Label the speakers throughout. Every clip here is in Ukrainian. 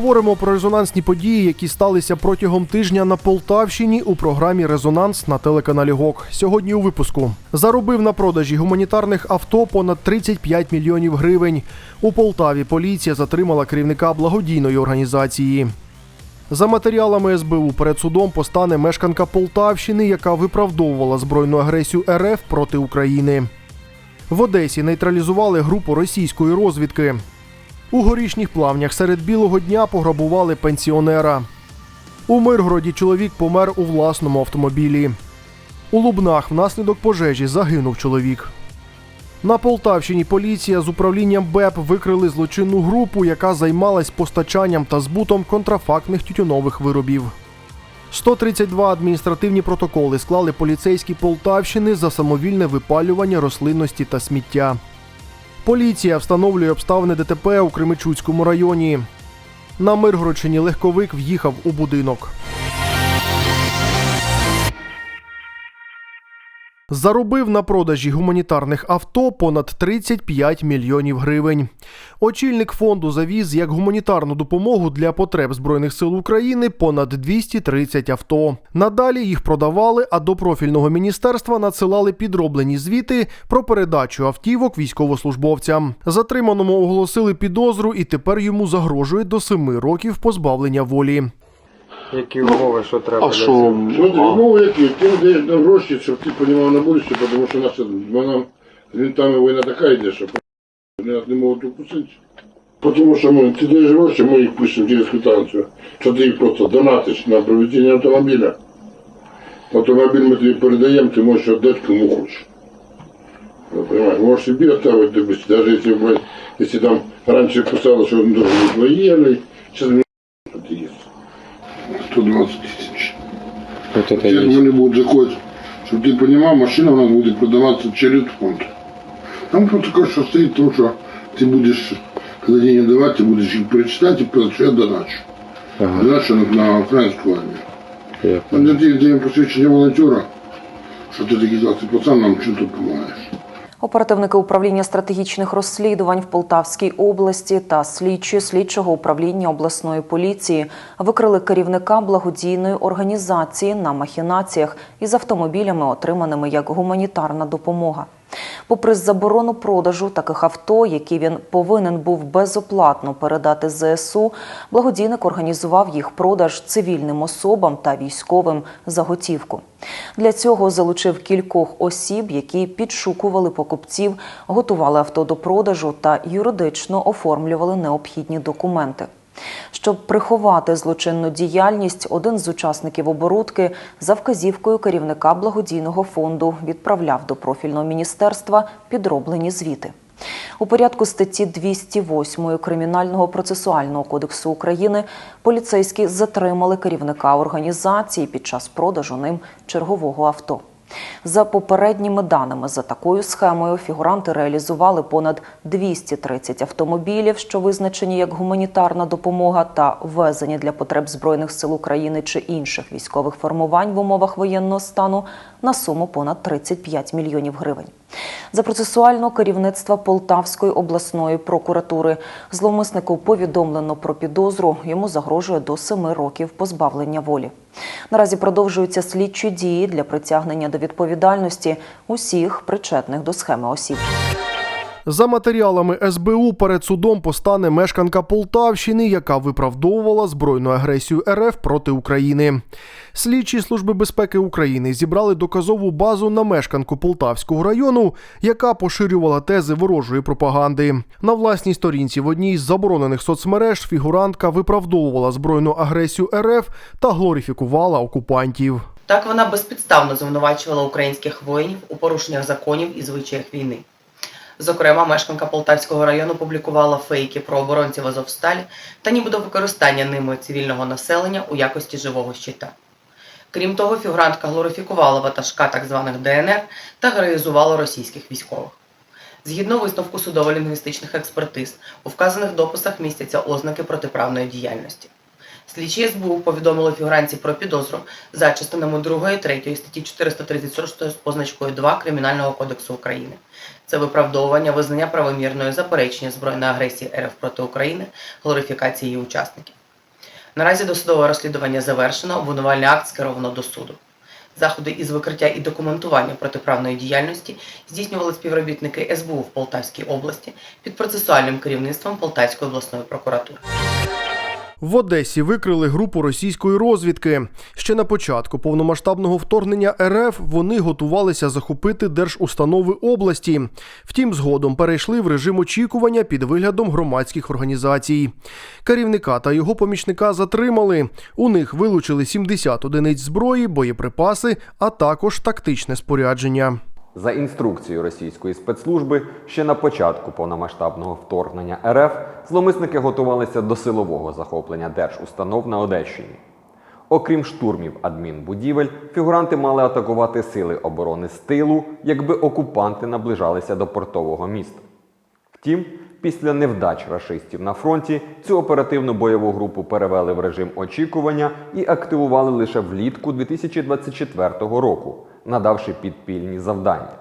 Speaker 1: Говоримо про резонансні події, які сталися протягом тижня на Полтавщині у програмі Резонанс на телеканалі ГОК. Сьогодні у випуску заробив на продажі гуманітарних авто понад 35 мільйонів гривень. У Полтаві поліція затримала керівника благодійної організації. За матеріалами СБУ перед судом постане мешканка Полтавщини, яка виправдовувала збройну агресію РФ проти України. В Одесі нейтралізували групу російської розвідки. У горішніх плавнях серед білого дня пограбували пенсіонера. У Миргороді чоловік помер у власному автомобілі. У Лубнах внаслідок пожежі загинув чоловік. На Полтавщині поліція з управлінням БЕП викрили злочинну групу, яка займалась постачанням та збутом контрафактних тютюнових виробів. 132 адміністративні протоколи склали поліцейські Полтавщини за самовільне випалювання рослинності та сміття. Поліція встановлює обставини ДТП у Кремичуцькому районі. На Миргородщині легковик в'їхав у будинок. Заробив на продажі гуманітарних авто понад 35 мільйонів гривень. Очільник фонду завіз як гуманітарну допомогу для потреб Збройних сил України понад 230 авто. Надалі їх продавали, а до профільного міністерства надсилали підроблені звіти про передачу автівок військовослужбовцям. Затриманому оголосили підозру, і тепер йому загрожує до 7 років позбавлення волі.
Speaker 2: Які умови, що треба?
Speaker 3: А
Speaker 2: для
Speaker 3: що?
Speaker 2: цього?
Speaker 4: Смотри, умови які, ти даєш нам гроші, щоб ти розумів на будущее, тому що наша, вона, з винтами війна така йде, що вони нас не можуть укусити. Тому що ми, ти даєш гроші, ми їх пишемо через квитанцію, що ти їх просто донатиш на проведення автомобіля. Автомобіль ми тобі передаємо, ти можеш віддати кому хочеш. Ну, понимаешь, можешь себе оставить, допустим, даже если, блядь, если там раньше писало, что он должен быть военный, сейчас мне это есть. 120 тысяч.
Speaker 2: Вот это
Speaker 4: Теперь
Speaker 2: есть.
Speaker 4: они будут заходить, чтобы ты понимал, машина у нас будет продаваться через фонд. Там просто такое, что стоит то, что ты будешь, когда деньги давать, ты будешь их перечитать и сказать, что я доначу.
Speaker 2: Ага,
Speaker 4: Доначу на, на украинскую армию.
Speaker 2: я
Speaker 4: А для тебя, для посвящения волонтера, что ты такие ты пацан, нам что-то помогаешь.
Speaker 5: Оперативники управління стратегічних розслідувань в Полтавській області та слідчі слідчого управління обласної поліції викрили керівника благодійної організації на махінаціях із автомобілями, отриманими як гуманітарна допомога. Попри заборону продажу таких авто, які він повинен був безоплатно передати ЗСУ, благодійник організував їх продаж цивільним особам та військовим за готівку. Для цього залучив кількох осіб, які підшукували покупців, готували авто до продажу та юридично оформлювали необхідні документи. Щоб приховати злочинну діяльність, один з учасників оборудки за вказівкою керівника благодійного фонду відправляв до профільного міністерства підроблені звіти. У порядку статті 208 Кримінального процесуального кодексу України поліцейські затримали керівника організації під час продажу ним чергового авто. За попередніми даними, за такою схемою фігуранти реалізували понад 230 автомобілів, що визначені як гуманітарна допомога та ввезені для потреб Збройних сил України чи інших військових формувань в умовах воєнного стану на суму понад 35 мільйонів гривень. За процесуального керівництва Полтавської обласної прокуратури зловмиснику повідомлено про підозру. Йому загрожує до семи років позбавлення волі. Наразі продовжуються слідчі дії для притягнення до відповідальності усіх причетних до схеми осіб.
Speaker 1: За матеріалами СБУ перед судом постане мешканка Полтавщини, яка виправдовувала збройну агресію РФ проти України. Слідчі служби безпеки України зібрали доказову базу на мешканку Полтавського району, яка поширювала тези ворожої пропаганди. На власній сторінці в одній з заборонених соцмереж фігурантка виправдовувала збройну агресію РФ та глорифікувала окупантів.
Speaker 6: Так вона безпідставно звинувачувала українських воїнів у порушеннях законів і звичаях війни. Зокрема, мешканка Полтавського району публікувала фейки про оборонців Азовсталі та нібито використання ними цивільного населення у якості живого щита. Крім того, фігурантка глорифікувала ватажка так званих ДНР та героїзувала російських військових. Згідно висновку судово-лінгвістичних експертиз, у вказаних дописах містяться ознаки протиправної діяльності. Слідчі СБУ повідомили фігуранці про підозру за частинами 2 і 3 статті 436 з позначкою 2 Кримінального кодексу України. Це виправдовування визнання правомірної заперечення збройної агресії РФ проти України, глорифікації її учасників. Наразі досудове розслідування завершено, обвинувальний акт скеровано до суду. Заходи із викриття і документування протиправної діяльності здійснювали співробітники СБУ в Полтавській області під процесуальним керівництвом Полтавської обласної прокуратури.
Speaker 1: В Одесі викрили групу російської розвідки. Ще на початку повномасштабного вторгнення РФ вони готувалися захопити держустанови області. Втім, згодом перейшли в режим очікування під виглядом громадських організацій. Керівника та його помічника затримали. У них вилучили 70 одиниць зброї, боєприпаси, а також тактичне спорядження.
Speaker 3: За інструкцією російської спецслужби, ще на початку повномасштабного вторгнення РФ зломисники готувалися до силового захоплення держустанов на Одещині. Окрім штурмів адмінбудівель, фігуранти мали атакувати сили оборони з тилу, якби окупанти наближалися до портового міста. Втім, після невдач рашистів на фронті цю оперативну бойову групу перевели в режим очікування і активували лише влітку 2024 року, надавши підпільні завдання.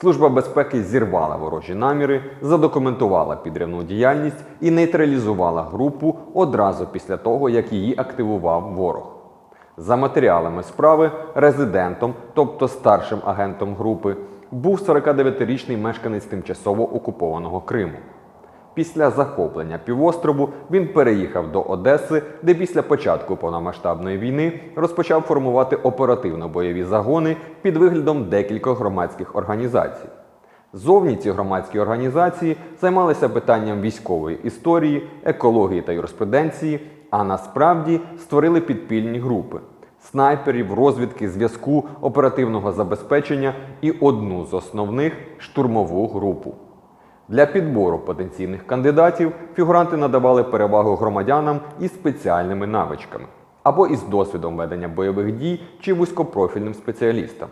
Speaker 3: Служба безпеки зірвала ворожі наміри, задокументувала підривну діяльність і нейтралізувала групу одразу після того, як її активував ворог. За матеріалами справи резидентом, тобто старшим агентом групи, був 49-річний мешканець тимчасово окупованого Криму. Після захоплення півострову він переїхав до Одеси, де після початку повномасштабної війни розпочав формувати оперативно-бойові загони під виглядом декількох громадських організацій. Зовні ці громадські організації займалися питанням військової історії, екології та юриспруденції, а насправді створили підпільні групи снайперів, розвідки, зв'язку, оперативного забезпечення і одну з основних штурмову групу. Для підбору потенційних кандидатів фігуранти надавали перевагу громадянам із спеціальними навичками або із досвідом ведення бойових дій чи вузькопрофільним спеціалістам.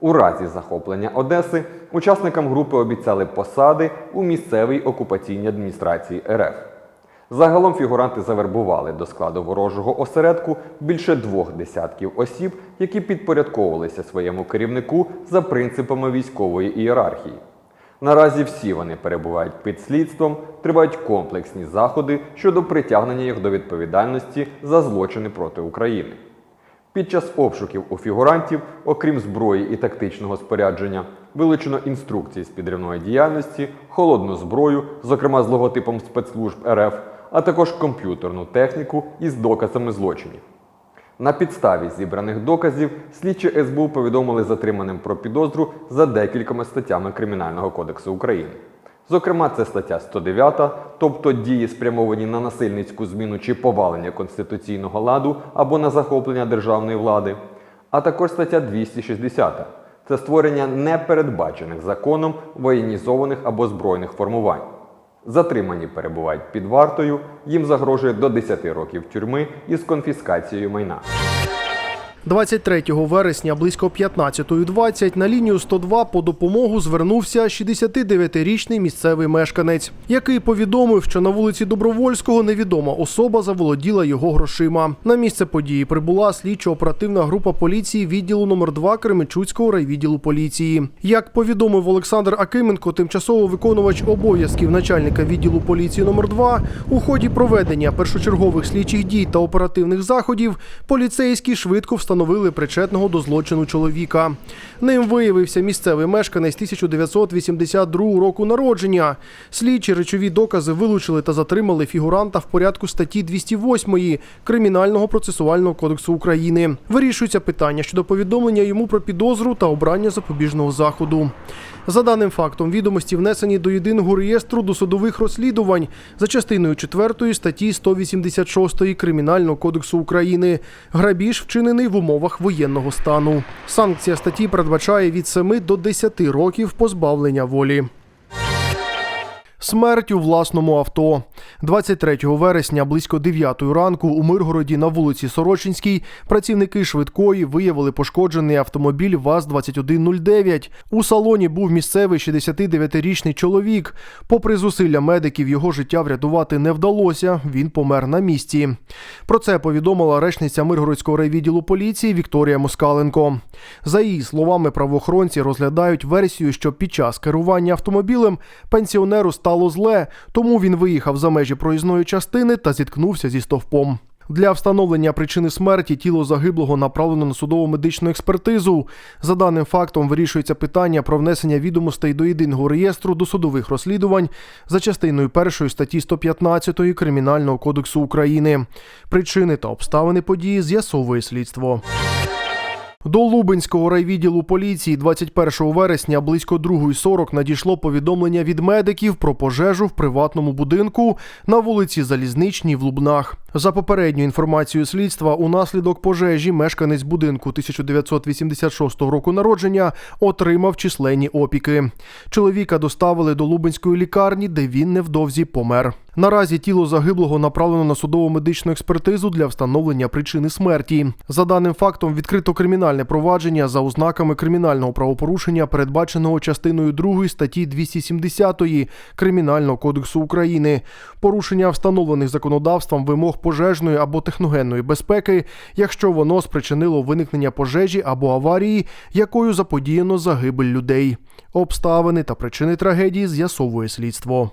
Speaker 3: У разі захоплення Одеси учасникам групи обіцяли посади у місцевій окупаційній адміністрації РФ. Загалом фігуранти завербували до складу ворожого осередку більше двох десятків осіб, які підпорядковувалися своєму керівнику за принципами військової ієрархії. Наразі всі вони перебувають під слідством, тривають комплексні заходи щодо притягнення їх до відповідальності за злочини проти України. Під час обшуків у фігурантів, окрім зброї і тактичного спорядження, вилучено інструкції з підривної діяльності, холодну зброю, зокрема з логотипом спецслужб РФ, а також комп'ютерну техніку із доказами злочинів. На підставі зібраних доказів слідчі СБУ повідомили затриманим про підозру за декількома статтями Кримінального кодексу України. Зокрема, це стаття 109, тобто дії спрямовані на насильницьку зміну чи повалення конституційного ладу або на захоплення державної влади, а також стаття 260 це створення непередбачених законом воєнізованих або збройних формувань. Затримані перебувають під вартою, їм загрожує до 10 років тюрми із конфіскацією майна.
Speaker 1: 23 вересня близько 15.20 на лінію 102 по допомогу звернувся 69-річний місцевий мешканець, який повідомив, що на вулиці Добровольського невідома особа заволоділа його грошима. На місце події прибула слідчо-оперативна група поліції відділу номер 2 Кременчуцького райвідділу поліції. Як повідомив Олександр Акименко, тимчасово виконувач обов'язків начальника відділу поліції номер 2 у ході проведення першочергових слідчих дій та оперативних заходів поліцейські швидко встановили причетного до злочину чоловіка. Ним виявився місцевий мешканець 1982 року народження. Слідчі речові докази вилучили та затримали фігуранта в порядку статті 208 Кримінального процесуального кодексу України. Вирішується питання щодо повідомлення йому про підозру та обрання запобіжного заходу. За даним фактом, відомості внесені до єдиного реєстру досудових розслідувань за частиною 4 статті 186 Кримінального кодексу України. Грабіж вчинений в воєнного стану. Санкція статті передбачає від 7 до 10 років позбавлення волі. Смерть у власному авто. 23 вересня близько 9 ранку у Миргороді на вулиці Сорочинській працівники швидкої виявили пошкоджений автомобіль ВАЗ-2109. У салоні був місцевий 69-річний чоловік. Попри зусилля медиків, його життя врятувати не вдалося. Він помер на місці. Про це повідомила речниця Миргородського райвідділу поліції Вікторія Москаленко. За її словами, правоохоронці розглядають версію, що під час керування автомобілем пенсіонеру стало зле, тому він виїхав за межі проїзної частини та зіткнувся зі стовпом. Для встановлення причини смерті тіло загиблого направлено на судово медичну експертизу. За даним фактом вирішується питання про внесення відомостей до єдиного реєстру досудових розслідувань за частиною першої статті 115 Кримінального кодексу України. Причини та обставини події з'ясовує слідство. До Лубенського райвідділу поліції 21 вересня близько 2.40 надійшло повідомлення від медиків про пожежу в приватному будинку на вулиці Залізничній в Лубнах. За попередньою інформацією слідства, унаслідок пожежі мешканець будинку 1986 року народження отримав численні опіки. Чоловіка доставили до Лубенської лікарні, де він невдовзі помер. Наразі тіло загиблого направлено на судово медичну експертизу для встановлення причини смерті. За даним фактом відкрито кримінальне провадження за ознаками кримінального правопорушення, передбаченого частиною 2 статті 270 Кримінального кодексу України, порушення встановлених законодавством вимог пожежної або техногенної безпеки, якщо воно спричинило виникнення пожежі або аварії, якою заподіяно загибель людей. Обставини та причини трагедії з'ясовує слідство.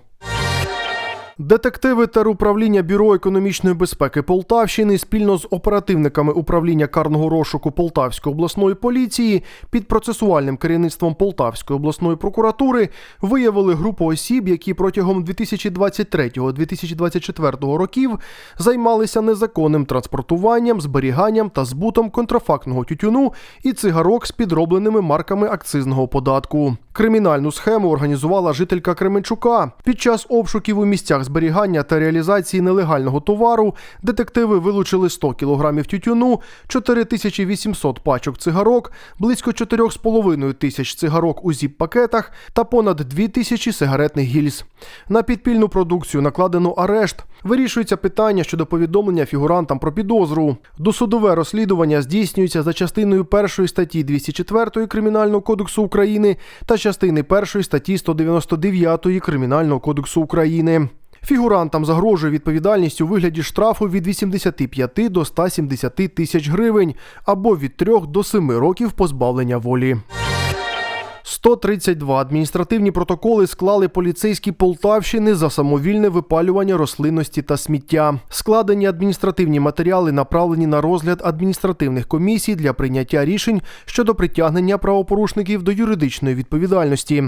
Speaker 1: Детективи теруправління Бюро економічної безпеки Полтавщини спільно з оперативниками управління карного розшуку Полтавської обласної поліції під процесуальним керівництвом Полтавської обласної прокуратури виявили групу осіб, які протягом 2023-2024 років займалися незаконним транспортуванням, зберіганням та збутом контрафактного тютюну і цигарок з підробленими марками акцизного податку. Кримінальну схему організувала жителька Кременчука. Під час обшуків у місцях зберігання та реалізації нелегального товару детективи вилучили 100 кілограмів тютюну, 4800 пачок цигарок, близько 4,5 тисяч цигарок у зіп-пакетах та понад 2 тисячі сигаретних гільз. На підпільну продукцію накладено арешт. Вирішується питання щодо повідомлення фігурантам про підозру. Досудове розслідування здійснюється за частиною першої статті 204 Кримінального кодексу України та частини першої статті 199 Кримінального кодексу України. Фігурантам загрожує відповідальність у вигляді штрафу від 85 до 170 тисяч гривень або від 3 до 7 років позбавлення волі. 132 адміністративні протоколи склали поліцейські Полтавщини за самовільне випалювання рослинності та сміття. Складені адміністративні матеріали направлені на розгляд адміністративних комісій для прийняття рішень щодо притягнення правопорушників до юридичної відповідальності.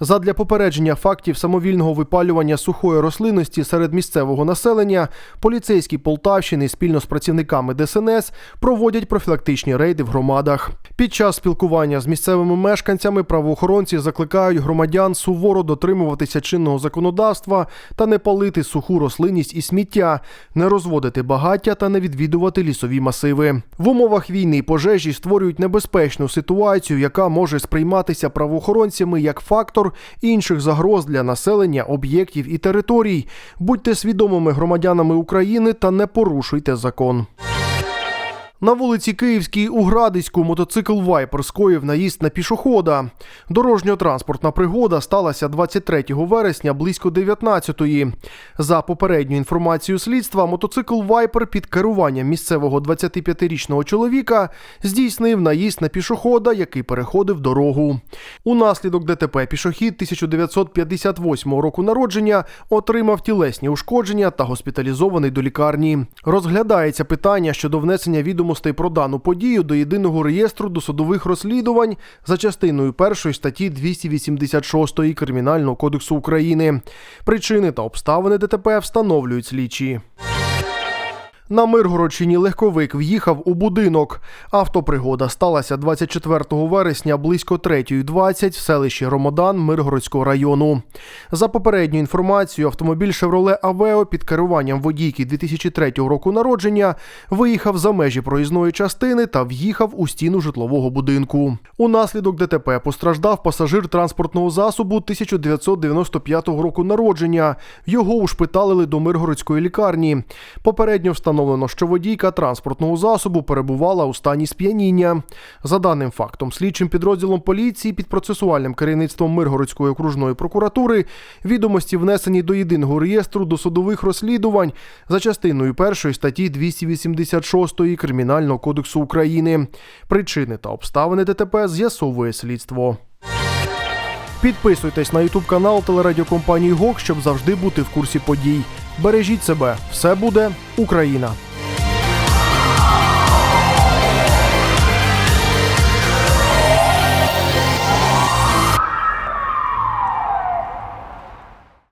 Speaker 1: Задля попередження фактів самовільного випалювання сухої рослинності серед місцевого населення поліцейські Полтавщини спільно з працівниками ДСНС проводять профілактичні рейди в громадах. Під час спілкування з місцевими мешканцями правоохоронці закликають громадян суворо дотримуватися чинного законодавства та не палити суху рослинність і сміття, не розводити багаття та не відвідувати лісові масиви. В умовах війни пожежі створюють небезпечну ситуацію, яка може сприйматися правоохоронцями як фактор інших загроз для населення, об'єктів і територій. Будьте свідомими громадянами України та не порушуйте закон. На вулиці Київській у Градиську мотоцикл Вайпер скоїв наїзд на пішохода. Дорожньо-транспортна пригода сталася 23 вересня близько 19-ї. За попередньою інформацією слідства, мотоцикл Вайпер під керуванням місцевого 25-річного чоловіка здійснив наїзд на пішохода, який переходив дорогу. Унаслідок ДТП пішохід 1958 року народження отримав тілесні ушкодження та госпіталізований до лікарні. Розглядається питання щодо внесення відомостей про дану подію до єдиного реєстру досудових розслідувань за частиною першої статті 286 Кримінального кодексу України. Причини та обставини ДТП встановлюють слідчі. На Миргородщині легковик в'їхав у будинок. Автопригода сталася 24 вересня близько 3.20 в селищі Ромодан Миргородського району. За попередньою інформацією, автомобіль Chevrolet Aveo під керуванням водійки 2003 року народження виїхав за межі проїзної частини та в'їхав у стіну житлового будинку. Унаслідок ДТП постраждав пасажир транспортного засобу 1995 року народження. Його ушпиталили до Миргородської лікарні. Попередньо встановлено, що водійка транспортного засобу перебувала у стані сп'яніння. За даним фактом, слідчим підрозділом поліції під процесуальним керівництвом Миргородської окружної прокуратури відомості внесені до єдиного реєстру досудових розслідувань за частиною першої статті 286 Кримінального кодексу України. Причини та обставини ДТП з'ясовує слідство. Підписуйтесь на ютуб канал телерадіокомпанії ГОК, щоб завжди бути в курсі подій. Бережіть себе, все буде Україна!